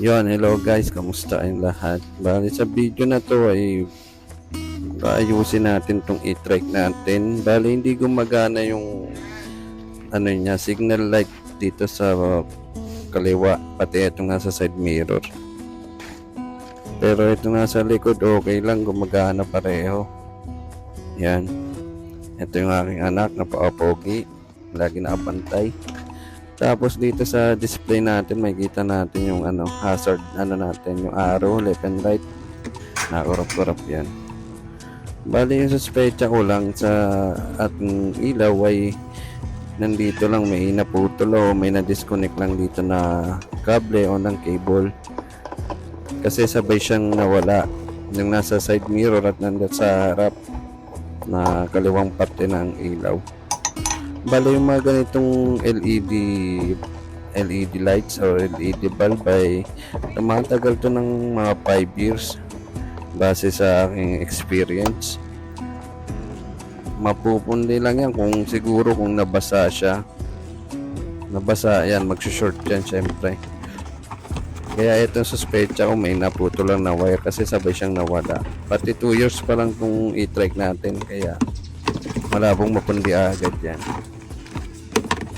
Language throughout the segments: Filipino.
Yon, hello guys, kamusta ang lahat? Bali sa video na to ay ayusin natin tong e-trike natin. Bali hindi gumagana yung ano niya, signal light dito sa kaliwa, pati itong nasa side mirror. Pero ito nasa likod, okay lang, gumagana pareho. Yan. Ito yung aking anak na paupogi. Lagi nakabantay. Tapos dito sa display natin, makikita natin yung ano, hazard, ano natin, yung arrow, left and right. Nakurap-kurap yan. Bali yung suspecha ko lang sa ating ilaw ay nandito lang may naputol o may na-disconnect lang dito na kable o ng cable. Kasi sabay siyang nawala yung nasa side mirror at nandun sa harap na kaliwang parte ng ilaw. Bale yung mga ganitong LED LED lights or LED bulb ay tumatagal to ng mga 5 years base sa aking experience. Mapupundi lang yan kung siguro kung nabasa siya. Nabasa yan magsushort yan syempre. Kaya itong suspecha ko may naputo lang na wire kasi sabay siyang nawala. Pati 2 years pa lang kung i-trike natin kaya malabong mapundi agad yan.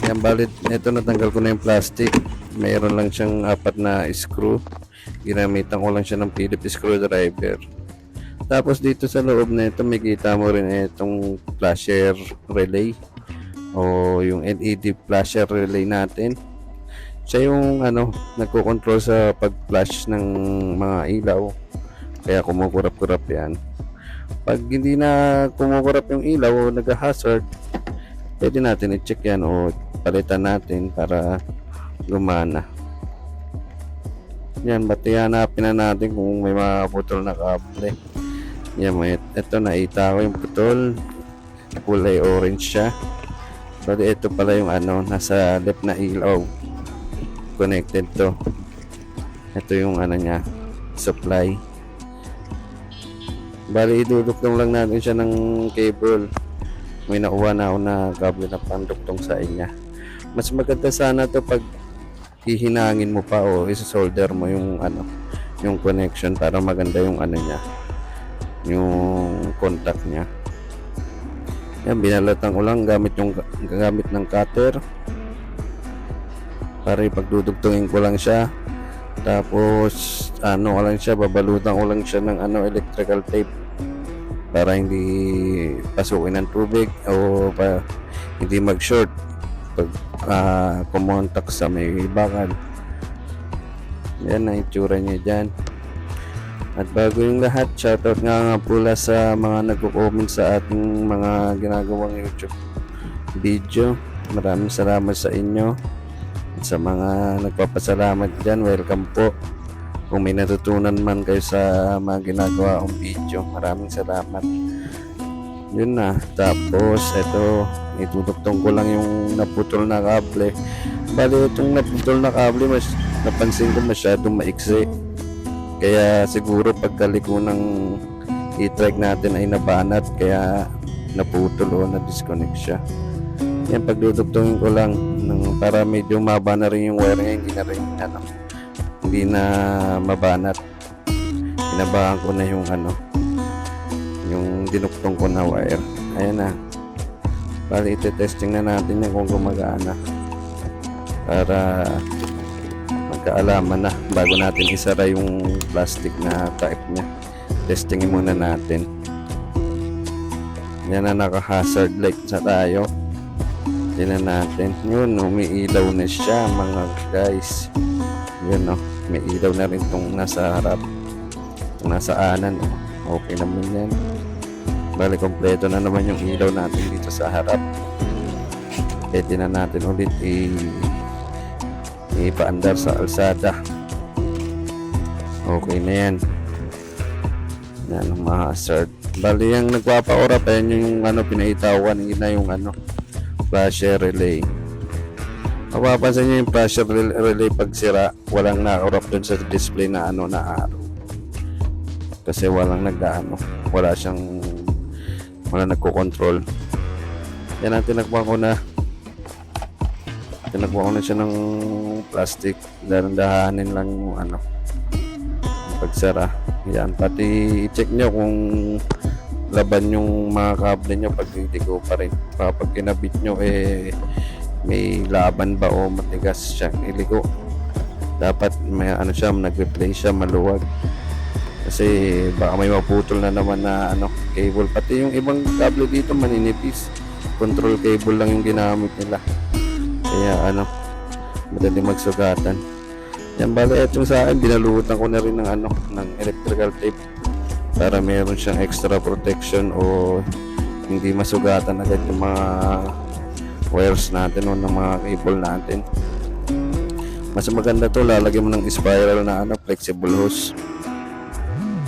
Yan balit ito natanggal ko na yung plastic. Mayroon lang siyang apat na screw. Ginamitan ko lang siya ng Phillips screwdriver. Tapos dito sa loob na ito makita mo rin itong flasher relay. O yung LED flasher relay natin. Siya yung ano nagko-control sa pag-flash ng mga ilaw. Kaya kumukurap-kurap yan pag hindi na kumukurap yung ilaw o nag-hazard pwede natin i-check yan o palitan natin para gumana yan bati hanapin na natin kung may mga putol na kable? Yan may ito naita ko yung putol. Kulay orange siya. Bali ito pala yung ano nasa left na ilaw. Connected to. Ito yung ano niya supply bali iduduktong lang natin siya ng cable. May nakuha na ako na kable na panduktong sa inya mas maganda sana to pag hihinangin mo pa o isa-solder mo yung ano yung connection para maganda yung ano niya yung contact niya. Yan binalatan ko lang gamit yung gamit ng cutter. Para ipagdudugtungin ko lang siya. Tapos ano lang siya babalutan ko lang siya ng ano electrical tape para hindi pasukin ng tubig o pa, hindi mag-short pag uh, kumontak sa may bakal. Yan ang itsura niya dyan. At bago yung lahat shoutout nga nga pula sa mga nagko-comment sa ating mga ginagawang youtube video. Maraming salamat sa inyo. At sa mga nagpapasalamat dyan welcome po kung may natutunan man kayo sa mga ginagawa kong video maraming salamat. Yun na tapos ito itutuktong ko lang yung naputol na kable. Bali itong naputol na kable mas napansin ko masyadong maiksi. Kaya siguro pagkaliko ng e-trike natin ay nabanat kaya naputol o na-disconnect siya. Yan pagdudugtongin ko lang ng, para medyo maba na rin yung wire ngayon hindi na rin ano hindi na mabanat. Inabahan ko na yung ano yung dinuktong ko na wire. Ayan na. Bali ite-testing na natin yan kung gumagana. Para magkaalaman na bago natin isara yung plastic na type niya. Testingin muna natin. Yan na naka-hazard light sa tayo. Tingnan natin. Yun umiilaw na siya mga guys. Yun no may ilaw na rin tong nasa harap itong nasa anan oh. okay naman yan Bali, kompleto na naman yung ilaw natin dito sa harap. Pwede na natin ulit i ipaandar sa alsada. Okay na yan. Yan ang hazard. Bali, yung nagpapaora pa yan yung ano, pinaitawan. Yun na yung ano, flasher relay. Mapapansin nyo yung rel- relay pag sira, walang nakaurap dun sa display na ano na araw. Kasi walang nag-ano, wala siyang wala nagko-control. Yan ang tinakpan ko na. Tinakpan ko na siya ng plastic. Dahan-dahanin lang yung ano, pagsara. Yan, pati i-check nyo kung laban yung mga kable nyo pag hindi ko pa rin. Kapag kinabit nyo eh may laban ba o matigas siyang iligo. Dapat may ano siya, nag-replay siya maluwag. Kasi baka may maputol na naman na ano, cable. Pati yung ibang kable dito maninipis. Control cable lang yung ginamit nila. Kaya ano, madali magsugatan. Yan bala etong sa akin, binalutan ko na rin ng ano, ng electrical tape para meron siyang extra protection o hindi masugatan agad yung mga wires natin o ng mga cable natin. Mas maganda to, lalagyan mo ng spiral na ano, flexible hose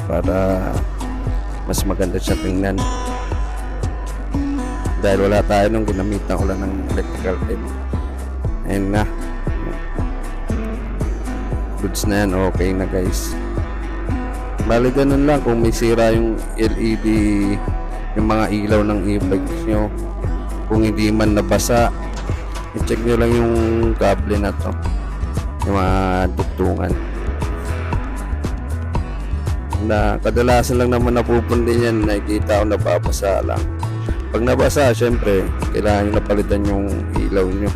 para mas maganda siya tingnan. Dahil wala tayo nung ginamitan ko lang ng electrical tape. Ayun na. Goods na yan, okay na guys. Bali ganun lang kung may sira yung LED, yung mga ilaw ng e-bike nyo. Kung hindi man nabasa, i-check nyo lang yung kable na to. Yung mga dugtungan. Na kadalasan lang naman napupundi yan, nakikita ko nababasa lang. Pag nabasa, syempre, kailangan nyo napalitan yung ilaw nyo.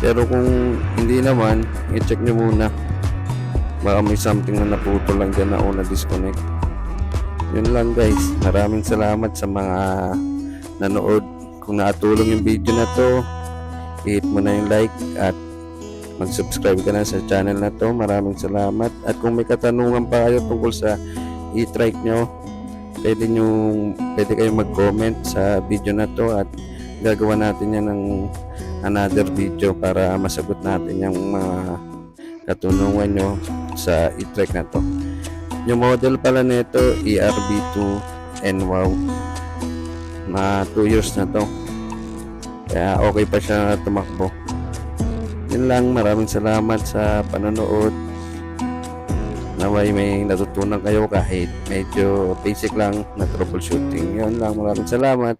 Pero kung hindi naman, i-check nyo muna. Baka may something na naputol lang dyan na una disconnect. Yun lang guys. Maraming salamat sa mga nanood. Kung nakatulong yung video na to, hit mo na yung like at mag-subscribe ka na sa channel na to. Maraming salamat. At kung may katanungan pa kayo tungkol sa e-trike nyo, pwede, nyo, pwede kayong mag-comment sa video na to at gagawa natin yan ng another video para masagot natin yung mga katunungan nyo sa e-trike na to. Yung model pala nito ERB2 NWOW na 2 years na to. Kaya okay pa siya tumakbo. Yun lang, maraming salamat sa panonood. Naway may natutunan kayo kahit medyo basic lang na troubleshooting. Yun lang, maraming salamat.